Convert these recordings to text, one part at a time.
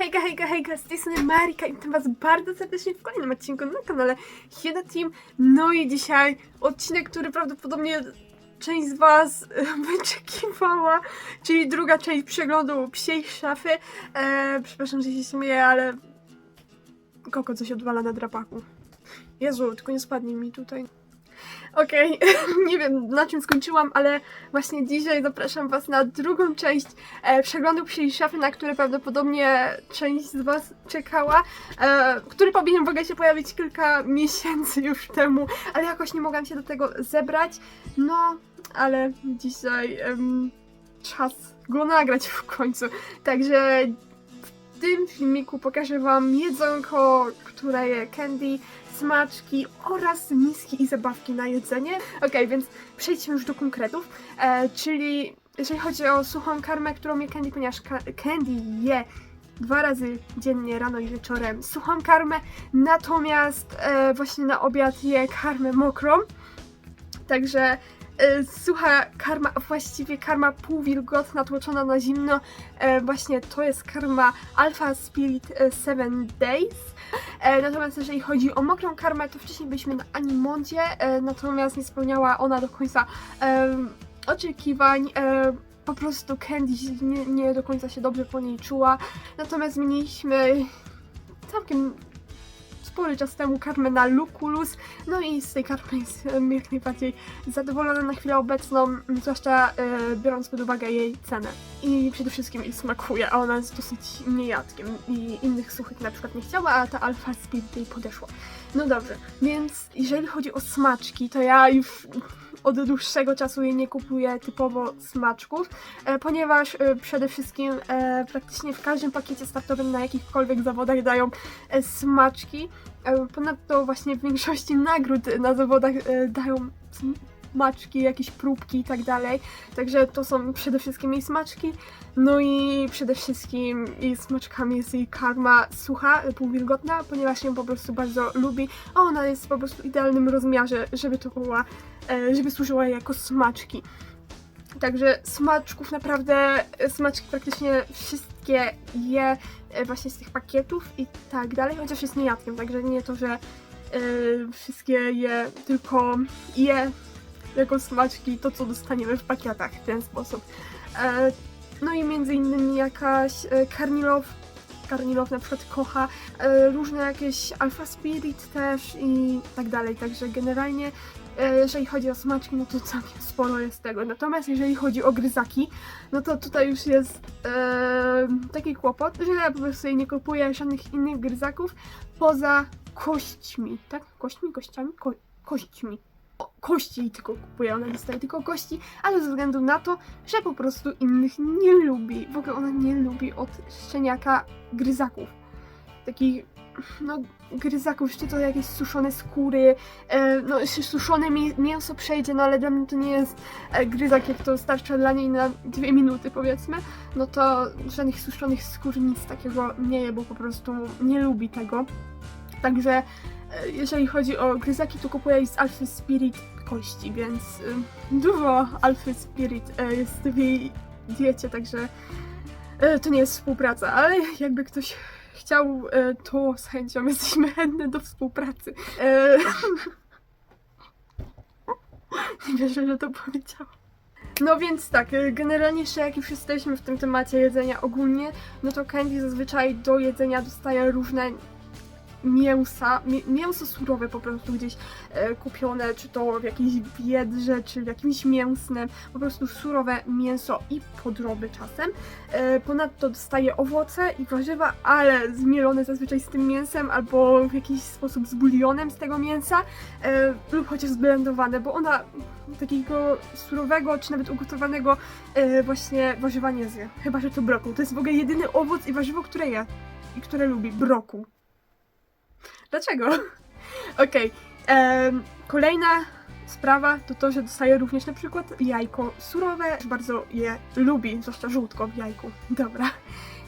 Hejka, hejka, hejka, z tej strony Marika i witam was bardzo serdecznie w kolejnym odcinku na kanale Hiena Team. No i dzisiaj odcinek, który prawdopodobnie część z was wyczekiwała, czyli druga część przeglądu psiej szafy. E, przepraszam, że się śmieję, ale Koko coś odwala na drapaku. Jezu, tylko nie spadnie mi tutaj. Okej, nie wiem na czym skończyłam, ale właśnie dzisiaj zapraszam Was na drugą część e, przeglądu psiej szafy, na który prawdopodobnie część z Was czekała, e, który powinien w ogóle się pojawić kilka miesięcy już temu, ale jakoś nie mogłam się do tego zebrać. No, ale dzisiaj em, czas go nagrać w końcu. Także w tym filmiku pokażę Wam jedzonko, które je Candy, smaczki oraz miski i zabawki na jedzenie. Okej, więc przejdźmy już do konkretów, e, czyli jeżeli chodzi o suchą karmę, którą je Candy, ponieważ Candy je dwa razy dziennie, rano i wieczorem, suchą karmę, natomiast e, właśnie na obiad je karmę mokrą, także e, sucha karma, a właściwie karma półwilgotna, tłoczona na zimno, e, właśnie to jest karma Alpha Spirit 7 Days, E, natomiast jeżeli chodzi o mokrą karmę, to wcześniej byliśmy na Animondzie, e, natomiast nie spełniała ona do końca em, oczekiwań. E, po prostu Candy nie, nie do końca się dobrze po niej czuła. Natomiast zmieniliśmy całkiem spory czas temu karmę na Luculus. No i z tej karmy jestem jak najbardziej zadowolona na chwilę obecną, zwłaszcza e, biorąc pod uwagę jej cenę. I przede wszystkim jej smakuje, a ona jest dosyć niejadkiem i innych suchych na przykład nie chciała, a ta Alpha Speed jej podeszła. No dobrze, więc jeżeli chodzi o smaczki, to ja już od dłuższego czasu jej nie kupuję typowo smaczków, e, ponieważ e, przede wszystkim e, praktycznie w każdym pakiecie startowym na jakichkolwiek zawodach dają smaczki. Ponadto właśnie w większości nagród na zawodach dają smaczki, jakieś próbki i tak dalej. Także to są przede wszystkim jej smaczki. No i przede wszystkim jej smaczkami jest jej karma sucha, półwilgotna, ponieważ ją po prostu bardzo lubi. A ona jest po prostu w idealnym rozmiarze, żeby to była, e, żeby służyła jako smaczki. Także smaczków naprawdę, smaczki praktycznie wszystkie je e, właśnie z tych pakietów i tak dalej, chociaż jest niejadkiem, także nie to, że e, wszystkie je tylko je jako smaczki to, co dostaniemy w pakietach w ten sposób. E, no i między innymi jakaś e, Karnilow, Karnilow na przykład kocha e, różne jakieś Alpha Spirit też i tak dalej, także generalnie e, jeżeli chodzi o smaczki, no to całkiem sporo jest tego. Natomiast jeżeli chodzi o gryzaki, no to tutaj już jest e, taki kłopot, że ja po prostu nie kupuję żadnych innych gryzaków poza kośćmi, tak? Kośćmi, kościami? Ko kośćmi. Kości tylko kupuję, ona dostaje tylko kości, ale ze względu na to, że po prostu innych nie lubi. W ogóle ona nie lubi od szczeniaka gryzaków. Takich, no, gryzaków, czy to jakieś suszone skóry, e, no, suszone mi mięso przejdzie, no ale dla mnie to nie jest e, gryzak, jak to starcza dla niej na dwie minuty, powiedzmy. No to żadnych suszonych skór, nic takiego nie je, bo po prostu nie lubi tego. Także jeżeli chodzi o gryzaki, to kupuję z Alpha Spirit kości, więc y, dużo Alpha Spirit e, jest w jej diecie, także e, to nie jest współpraca, ale jakby ktoś chciał, e, to z chęcią jesteśmy chętne do współpracy. E, nie wierzę, że to powiedziałam. No więc tak, e, generalnie jeszcze jak już jesteśmy w tym temacie jedzenia ogólnie, no to Candy zazwyczaj do jedzenia dostaje różne mięsa, mi- mięso surowe po prostu gdzieś e, kupione, czy to w jakiejś biedrze, czy w jakimś mięsnym, po prostu surowe mięso i podroby czasem. E, ponadto dostaje owoce i warzywa, ale zmielone zazwyczaj z tym mięsem, albo w jakiś sposób z bulionem z tego mięsa, e, lub chociaż zblendowane, bo ona takiego surowego, czy nawet ugotowanego właśnie warzywa nie zje. Chyba, że to brokuł. To jest w ogóle jedyny owoc i warzywo, które je i które lubi. Brokuł. Dlaczego? Okej. em, kolejna sprawa to to, że dostaje również na przykład jajko surowe. Bardzo je lubi, zwłaszcza żółtko w jajku. Dobra.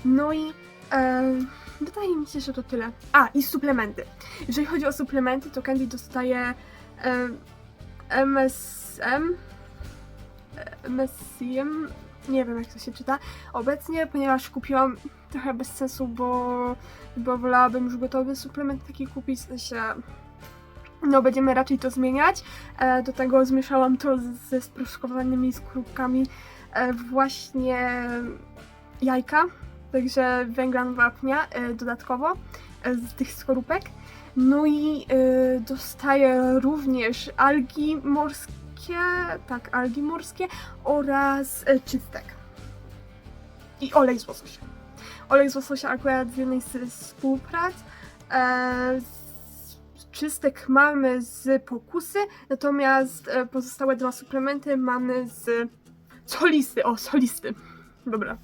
No i em, wydaje mi się, że to tyle. A, i suplementy. Jeżeli chodzi o suplementy, to Candy dostaje em, MSM, MSM, Nie wiem, jak to się czyta. Obecnie, ponieważ kupiłam trochę bez sensu, bo, bo wolałabym już gotowy suplement taki kupić, w sensie no będziemy raczej to zmieniać. E, do tego zmieszałam to ze sproszkowanymi skorupkami e, właśnie jajka, także węglan wapnia e, dodatkowo z tych skorupek. No i dostaję również algi morskie, tak, algi morskie oraz e, czystek. I olej z łososia. Olej z łososia akurat z jednej z współprac. E, czystek mamy z pokusy, natomiast e, pozostałe dwa suplementy mamy z solisty. O, solisty. Dobra.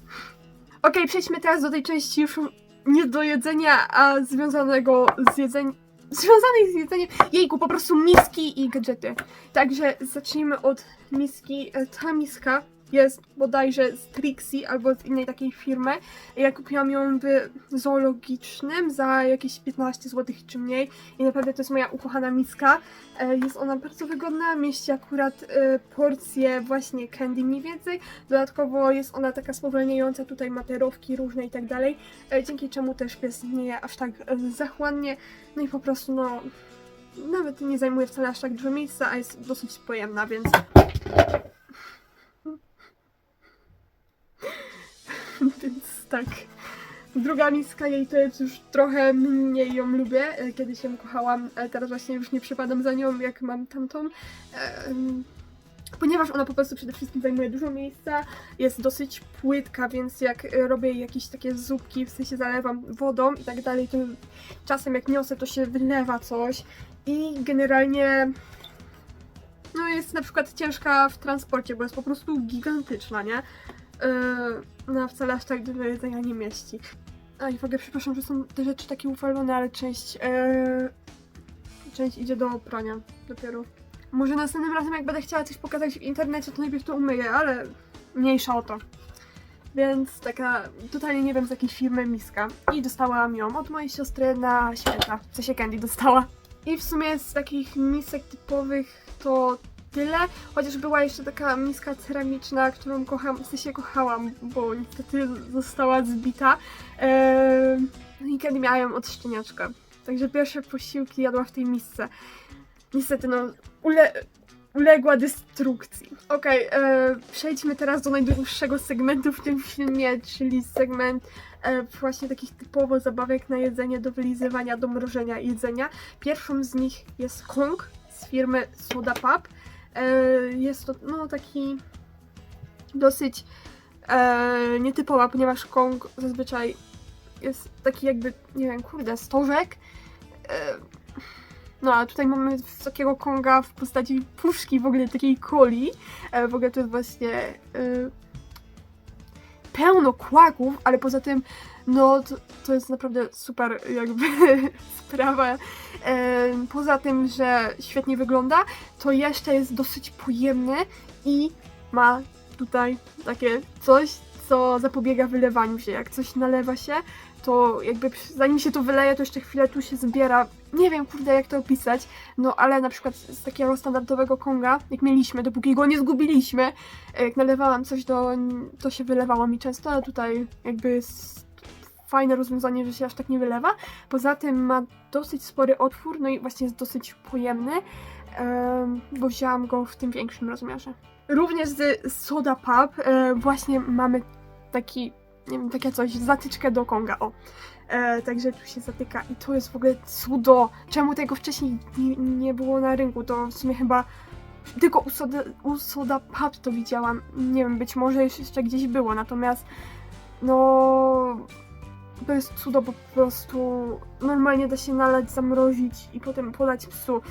Okej, przejdźmy teraz do tej części już nie do jedzenia, a związanego z jedzeniem. Związanej z jedzeniem. Jejku, po prostu miski i gadżety. Także zacznijmy od miski. E, Ta miska jest bodajże z Trixie albo z innej takiej firmy. Ja kupiłam ją w zoologicznym za jakieś 15 zł czy mniej i naprawdę to jest moja ukochana miska. E, Jest ona bardzo wygodna, mieści akurat e, porcję właśnie candy mniej więcej. Dodatkowo jest ona taka spowalniająca, tutaj materowki różne i tak dalej, e, dzięki czemu też pies nie je aż tak zachłannie. No i po prostu no, nawet nie zajmuje wcale aż tak dużo miejsca, a jest dosyć pojemna, więc Więc tak. Druga miska jej to jest już trochę mniej ją lubię. E, Kiedyś ją kochałam, ale teraz właśnie już nie przypadam za nią, jak mam tamtą. E, Ponieważ ona po prostu przede wszystkim zajmuje dużo miejsca, jest dosyć płytka, więc jak robię jakieś takie zupki, w sensie zalewam wodą i tak dalej, to czasem jak niosę, to się wylewa coś i generalnie no jest na przykład ciężka w transporcie, bo jest po prostu gigantyczna, nie? Yy, no wcale aż tak dużo jedzenia nie mieści. A i w ogóle przepraszam, że są te rzeczy takie ufalone, ale część, yy, część idzie do prania dopiero. Może następnym razem jak będę chciała coś pokazać w internecie, to najpierw to umyję, ale mniejsza o to. Więc taka, totalnie nie wiem z jakiej firmy miska. I dostałam ją od mojej siostry na święta. W sensie Candy dostała. I w sumie z takich misek typowych to tyle. Chociaż była jeszcze taka miska ceramiczna, którą kocham, w sensie kochałam, bo niestety została zbita. Eee, i kiedy miałam od szczeniaczka. Także pierwsze posiłki jadła w tej misce. Niestety, no, ule, uległa destrukcji. Okej, e, przejdźmy teraz do najdłuższego segmentu w tym filmie, czyli segment e, właśnie takich typowo zabawek na jedzenie, do wylizywania, do mrożenia jedzenia. Pierwszą z nich jest Kong z firmy Soda Pub. E, jest to no, taki dosyć e, nietypowa, ponieważ Kong zazwyczaj jest taki jakby, nie wiem, kurde, stożek. E, no a tutaj mamy wysokiego Konga w postaci puszki, w ogóle takiej coli. W ogóle to jest właśnie pełno kłaków, ale poza tym no to, to jest naprawdę super jakby sprawa. E, poza tym, że świetnie wygląda, to jeszcze jest dosyć pojemny i ma tutaj takie coś, co zapobiega wylewaniu się. Jak coś nalewa się, to jakby zanim się to wyleje, to jeszcze chwilę tu się zbiera. Nie wiem, kurde, jak to opisać, no ale na przykład z takiego standardowego konga, jak mieliśmy, dopóki go nie zgubiliśmy, jak nalewałam coś do, to się wylewało mi często, ale tutaj jakby fajne rozwiązanie, że się aż tak nie wylewa. Poza tym ma dosyć spory otwór, no i właśnie jest dosyć pojemny, em, bo wzięłam go w tym większym rozmiarze. Również z Soda Pub e, właśnie mamy taki, nie wiem, takie coś, zatyczkę do Konga, o. E, także tu się zatyka i to jest w ogóle cudo. Czemu tego wcześniej nie, nie było na rynku? To w sumie chyba tylko u Soda, u Soda Pub to widziałam. Nie wiem, być może jeszcze gdzieś było, natomiast no to jest cudo, po prostu normalnie da się nalać, zamrozić i potem podać psu.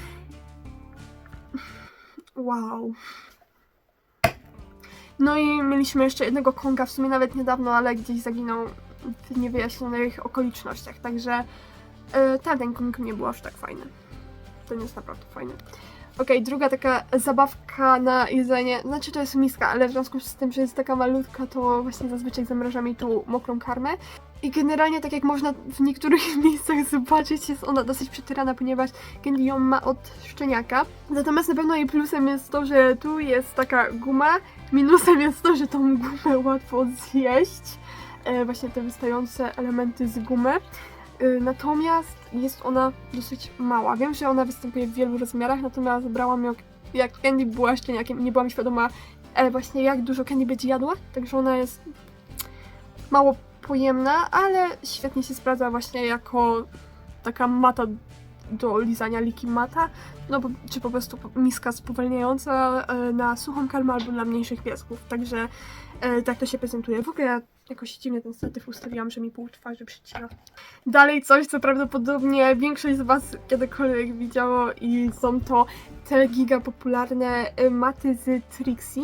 Wow. No i mieliśmy jeszcze jednego konga, w sumie nawet niedawno, ale gdzieś zaginął w niewyjaśnionych okolicznościach, także e, ta, ten nie był aż tak fajny. Ten jest naprawdę fajny. Okej, druga taka zabawka na jedzenie, znaczy to jest miska, ale w związku z tym, że jest taka malutka, to właśnie zazwyczaj zamrażam jej tą mokrą karmę. I generalnie, tak jak można w niektórych miejscach zobaczyć, jest ona dosyć przetyrana, ponieważ Candy ją ma od szczeniaka. Natomiast na pewno jej plusem jest to, że tu jest taka guma, minusem jest to, że tą gumę łatwo zjeść. E, właśnie te wystające elementy z gumy. E, natomiast jest ona dosyć mała. Wiem, że ona występuje w wielu rozmiarach, natomiast brałam ją jak Candy była szczeniakiem i nie byłam świadoma e, właśnie jak dużo Candy będzie jadła, także ona jest mało pojemna, ale świetnie się sprawdza właśnie jako taka mata do lizania liki mata, no bo, czy po prostu miska spowalniająca na suchą karmę albo dla mniejszych piesków, także e, tak to się prezentuje. W ogóle ja jakoś dziwnie ten statyw ustawiłam, że mi pół twarzy przycina. Dalej coś, co prawdopodobnie większość z Was kiedykolwiek widziało i są to te giga popularne e, maty z Trixie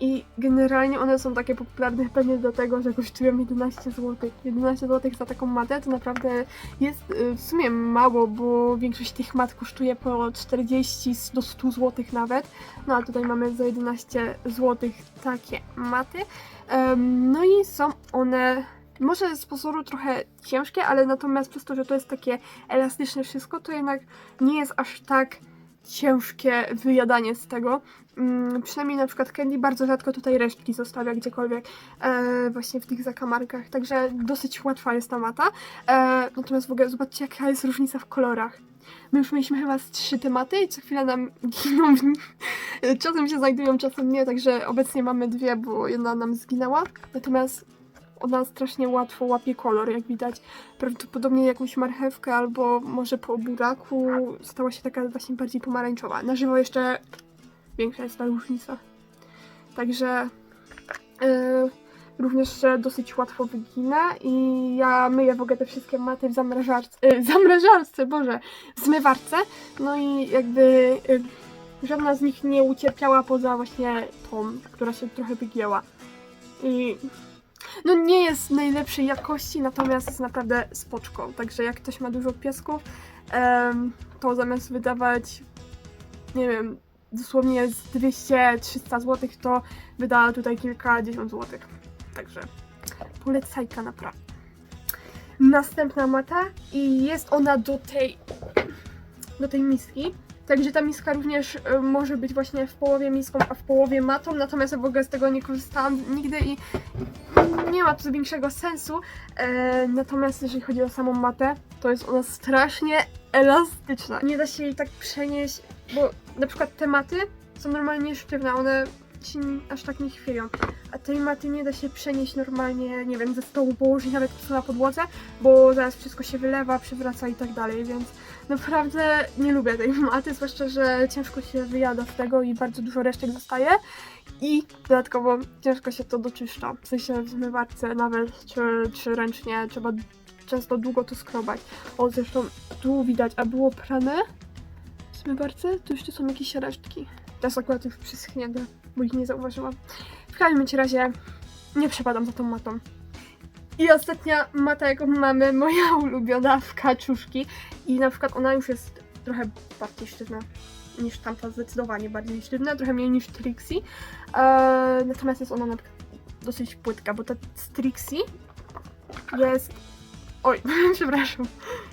i generalnie one są takie popularne pewnie dlatego, że kosztują 11 zł. 11 zł za taką matę to naprawdę jest y, w sumie mało, bo większość tych mat kosztuje po 40 do 100 zł nawet. No a tutaj mamy za 11 zł takie maty. No i są one może z pozoru trochę ciężkie, ale natomiast przez to, że to jest takie elastyczne wszystko, to jednak nie jest aż tak ciężkie wyjadanie z tego. Mm, przynajmniej na przykład Candy bardzo rzadko tutaj resztki zostawia gdziekolwiek, e, właśnie w tych zakamarkach, także dosyć łatwa jest ta mata. E, natomiast w ogóle zobaczcie jaka jest różnica w kolorach. My już mieliśmy chyba z trzy tematy i co chwilę nam giną. ni- Czasem się znajdują, czasem nie, także obecnie mamy dwie, bo jedna nam zginęła. Natomiast ona strasznie łatwo łapie kolor, jak widać. Prawdopodobnie jakąś marchewkę albo może po buraku stała się taka właśnie bardziej pomarańczowa. Na żywo jeszcze większa jest ta różnica. Także yy, również się dosyć łatwo wygina i ja myję w ogóle te wszystkie maty w zamrażarce, yy, zamrażarce, boże, w zmywarce. No i jakby yy, żadna z nich nie ucierpiała poza właśnie tą, która się trochę wygięła. I no nie jest najlepszej jakości, natomiast jest naprawdę spoczko. Także jak ktoś ma dużo piesków, to zamiast wydawać, nie wiem, dosłownie z 200-300 zł, to wyda tutaj kilkadziesiąt złotych. Także polecajka naprawdę. Następna mata i jest ona do tej do tej miski. Także ta miska również y, może być właśnie w połowie miską, a w połowie matą, natomiast ja w ogóle z tego nie korzystałam nigdy i nie ma to większego sensu. E, natomiast jeżeli chodzi o samą matę, to jest ona strasznie elastyczna. Nie da się jej tak przenieść, bo na przykład te maty są normalnie sztywne, one się aż tak nie chwieją. A tej maty nie da się przenieść normalnie, nie wiem, ze stołu położyć nawet tu na podłodze, bo zaraz wszystko się wylewa, przywraca i tak dalej, więc naprawdę nie lubię tej maty, zwłaszcza, że ciężko się wyjada z tego i bardzo dużo resztek zostaje. I dodatkowo ciężko się to doczyszcza. W sensie w zmywarce nawet, czy, czy ręcznie, trzeba często długo to skrobać. O, zresztą tu widać, a było prane w zmywarce, to jeszcze są jakieś resztki. Teraz akurat już przyschnięte, bo ich nie zauważyłam. W każdym razie nie przepadam za tą matą. I ostatnia mata, jaką mamy, moja ulubiona w kaczuszki. I na przykład ona już jest trochę bardziej sztywna niż tamta, zdecydowanie bardziej sztywna, trochę mniej niż Trixie. Eee, natomiast jest ona dosyć płytka, bo ta z Trixie jest... Oj, przepraszam.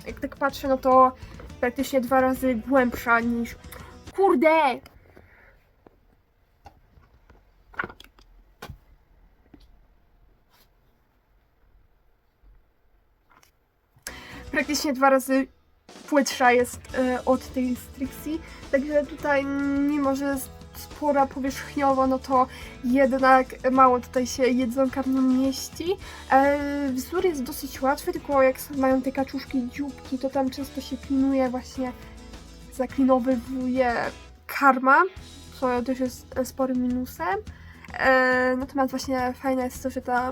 Jak tak patrzę, no to praktycznie dwa razy głębsza niż... Kurde! Praktycznie dwa razy płytsza jest e, od tej Strixie, także tutaj mimo, że jest spora powierzchniowo, no to jednak mało tutaj się jedzonka w nim mieści. E, wzór jest dosyć łatwy, tylko jak mają te kaczuszki dzióbki, to tam często się klinuje właśnie, zaklinowywuje karma, co też jest e, sporym minusem. E, natomiast właśnie fajne jest to, że ta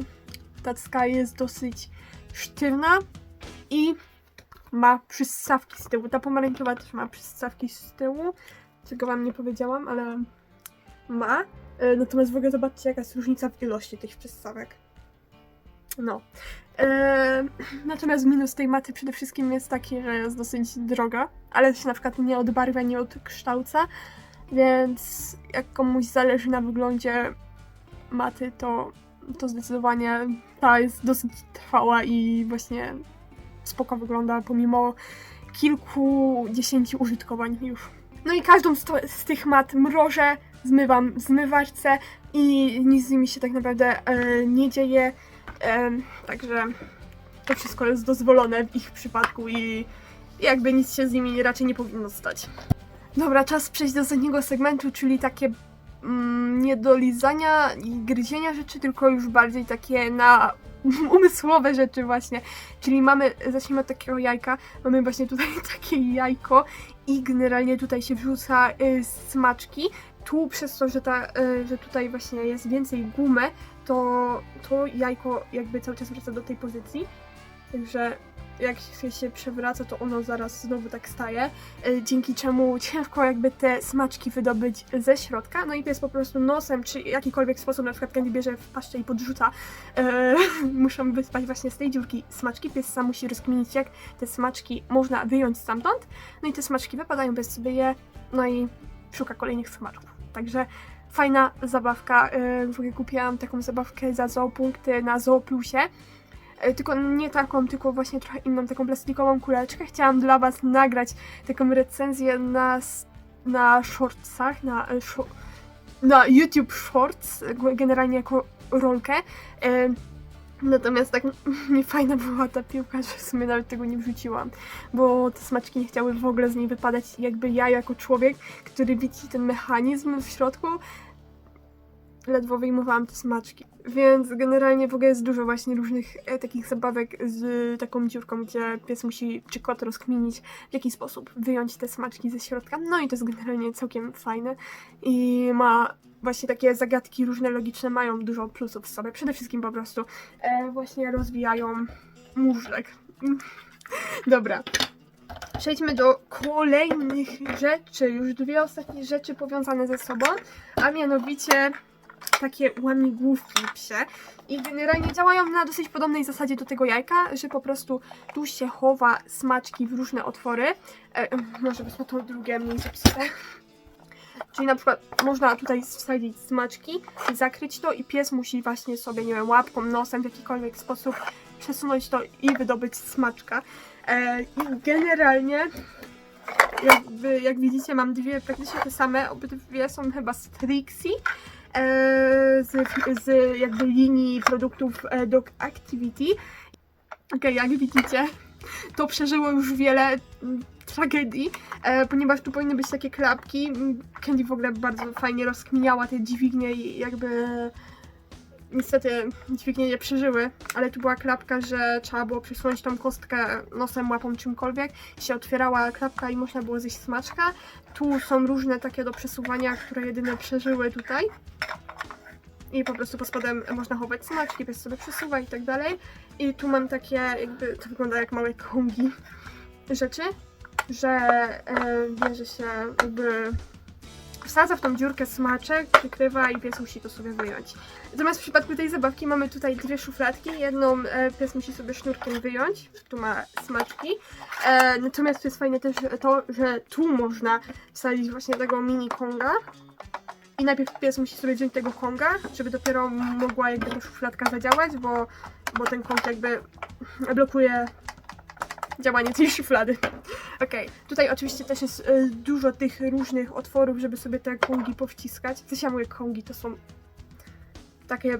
tacka jest dosyć sztywna i ma przyssawki z tyłu. Ta pomarańczowa też ma przyssawki z tyłu. Czego wam nie powiedziałam, ale ma. E, Natomiast w ogóle zobaczcie, jaka jest różnica w ilości tych przystawek. No. E, natomiast minus tej maty przede wszystkim jest taki, że jest dosyć droga, ale się na przykład nie odbarwia, nie odkształca, więc jak komuś zależy na wyglądzie maty, to to zdecydowanie ta jest dosyć trwała i właśnie spoko wygląda pomimo kilkudziesięciu użytkowań już. No i każdą z, to, z tych mat mrożę, zmywam w zmywarce i nic z nimi się tak naprawdę e, nie dzieje. E, także to wszystko jest dozwolone w ich przypadku i jakby nic się z nimi raczej nie powinno stać. Dobra, czas przejść do ostatniego segmentu, czyli takie mm, nie do lizania i gryzienia rzeczy, tylko już bardziej takie na umysłowe rzeczy właśnie. Czyli mamy, zacznijmy od takiego jajka, mamy właśnie tutaj takie jajko i generalnie tutaj się wrzuca y, smaczki. Tu przez to, że, ta, y, że tutaj właśnie jest więcej gumy, to to jajko jakby cały czas wraca do tej pozycji. Także jak się, przewraca, to ono zaraz znowu tak staje, y, dzięki czemu ciężko jakby te smaczki wydobyć ze środka. No i pies po prostu nosem, czy jakikolwiek sposób, na przykład Candy bierze w paszczę i podrzuca, e, muszą wyspać właśnie z tej dziurki smaczki. Pies sam musi rozkminić, jak te smaczki można wyjąć stamtąd. No i te smaczki wypadają, bez sobie je, no i szuka kolejnych smaczków. Także fajna zabawka. e, W ogóle kupiłam taką zabawkę za zoopunkty na Zooplusie. E, Tylko nie taką, tylko właśnie trochę inną, taką plastikową kuleczkę. Chciałam dla Was nagrać taką recenzję na, na shortsach, na, e, na YouTube Shorts, g- generalnie jako rolkę. E, Natomiast tak nie fajna była ta piłka, że w sumie nawet tego nie wrzuciłam, bo te smaczki nie chciały w ogóle z niej wypadać. Jakby ja jako człowiek, który widzi ten mechanizm w środku, ledwo wyjmowałam te smaczki. Więc generalnie w ogóle jest dużo właśnie różnych e, takich zabawek z taką dziurką, gdzie pies musi, czy kot rozkminić, w jaki sposób wyjąć te smaczki ze środka. No i to jest generalnie całkiem fajne i ma właśnie takie zagadki różne logiczne mają dużo plusów w sobie. Przede wszystkim po prostu e, właśnie rozwijają móżdżek. Dobra. Przejdźmy do kolejnych rzeczy. Już dwie ostatnie rzeczy powiązane ze sobą, a mianowicie takie łamigłówki psie. I generalnie działają na dosyć podobnej zasadzie do tego jajka, że po prostu tu się chowa smaczki w różne otwory. E, może być na to drugie mniej zepsute. Czyli na przykład można tutaj wsadzić smaczki, zakryć to i pies musi właśnie sobie, nie wiem, łapką, nosem w jakikolwiek sposób przesunąć to i wydobyć smaczka. E, I generalnie, jakby, jak widzicie, mam dwie praktycznie te same, obydwie są chyba z Trixie. E, z, z jakby linii produktów e, Dog Activity. Okej, jak widzicie, to przeżyło już wiele mm, tragedii, e, ponieważ tu powinny być takie klapki. Mm, Candy w ogóle bardzo fajnie rozkminiała te dźwignie i jakby niestety dźwignie nie przeżyły, ale tu była klapka, że trzeba było przesunąć tą kostkę nosem, łapą, czymkolwiek. Się otwierała klapka i można było zjeść smaczka. Tu są różne takie do przesuwania, które jedyne przeżyły tutaj. I po prostu pod spodem można chować smaczki, pies sobie przesuwa i tak dalej. I tu mam takie jakby, to wygląda jak małe kongi rzeczy, że e, bierze się jakby wsadza w tą dziurkę smaczek, przykrywa i pies musi to sobie wyjąć. Natomiast w przypadku tej zabawki mamy tutaj dwie szufladki. Jedną e, pies musi sobie sznurkiem wyjąć, tu ma smaczki. E, natomiast to jest fajne też to, że tu można wsadzić właśnie tego mini konga. I najpierw pies musi sobie wziąć tego konga, żeby dopiero mogła jakby ta szufladka zadziałać, bo, bo ten kong jakby blokuje działanie tej szuflady. Okej, tutaj oczywiście też jest e, dużo tych różnych otworów, żeby sobie te kongi powciskać. Sensie ja mówię kongi, to są takie,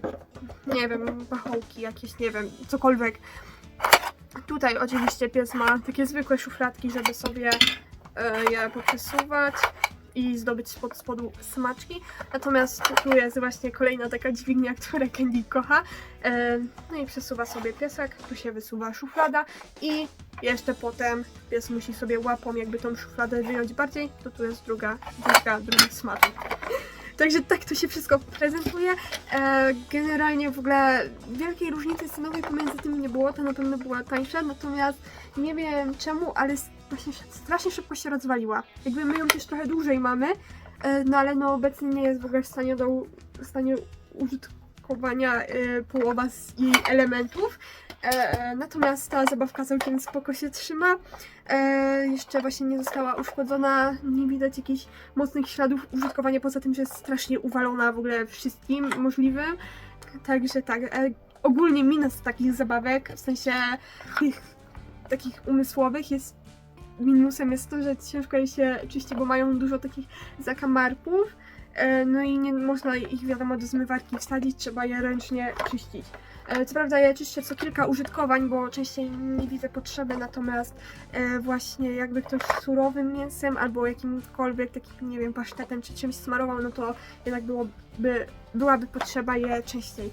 nie wiem, pachołki jakieś, nie wiem, cokolwiek. Tutaj oczywiście pies ma takie zwykłe szufladki, żeby sobie e, je poprzesuwać i zdobyć spod spodu smaczki. Natomiast tu jest właśnie kolejna taka dźwignia, która Candy kocha. E, no i przesuwa sobie piesek, tu się wysuwa szuflada i jeszcze potem pies musi sobie łapą jakby tą szufladę wyjąć bardziej, to tu jest druga, druga, drugi smaczek. Także tak to się wszystko prezentuje. E, generalnie w ogóle wielkiej różnicy cenowej pomiędzy tym nie było, to na pewno była tańsza, natomiast nie wiem czemu, ale s- właśnie sz- strasznie szybko się rozwaliła. Jakby my ją też trochę dłużej mamy, e, no ale no obecnie nie jest w ogóle w stanie do w stanie użytkowania e, połowa z jej elementów. E, natomiast ta zabawka całkiem spoko się trzyma. Jeszcze właśnie nie została uszkodzona, nie widać jakichś mocnych śladów użytkowania, poza tym, że jest strasznie uwalona w ogóle wszystkim możliwym. Także tak, ogólnie minus takich zabawek, w sensie tych takich umysłowych jest minusem jest to, że ciężko je się czyści, bo mają dużo takich zakamarków, e, no i nie można ich wiadomo do zmywarki wsadzić, trzeba je ręcznie czyścić. E, Co prawda ja czyszczę co kilka użytkowań, bo częściej nie widzę potrzeby, natomiast e, właśnie jakby ktoś surowym mięsem albo jakimkolwiek takim, nie wiem, pasztetem czy czymś smarował, no to jednak byłoby, byłaby potrzeba je częściej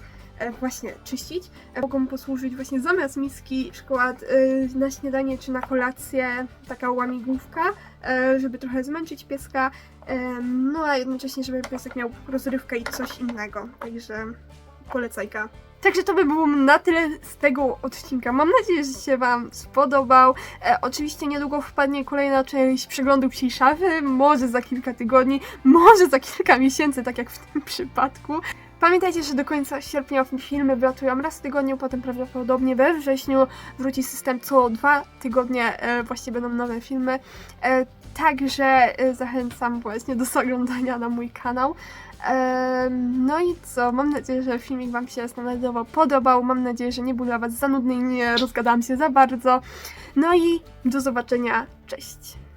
właśnie czyścić. E, Mogą posłużyć właśnie zamiast miski, na przykład e, na śniadanie czy na kolację, taka łamigłówka, e, żeby trochę zmęczyć pieska, e, no a jednocześnie, żeby piesek miał rozrywkę i coś innego. Także polecajka. Także to by było na tyle z tego odcinka. Mam nadzieję, że się Wam spodobał. E, oczywiście niedługo wpadnie kolejna część przeglądu psiej szafy, może za kilka tygodni, może za kilka miesięcy, tak jak w tym przypadku. Pamiętajcie, że do końca sierpnia filmy wlatują raz w tygodniu, potem prawdopodobnie we wrześniu wróci system co dwa tygodnie, e, właśnie będą nowe filmy. E, także e, zachęcam właśnie do oglądania na mój kanał. Em, No i co? Mam nadzieję, że filmik Wam się standardowo podobał. Mam nadzieję, że nie był dla Was za nudny i nie rozgadałam się za bardzo. No i do zobaczenia. Cześć!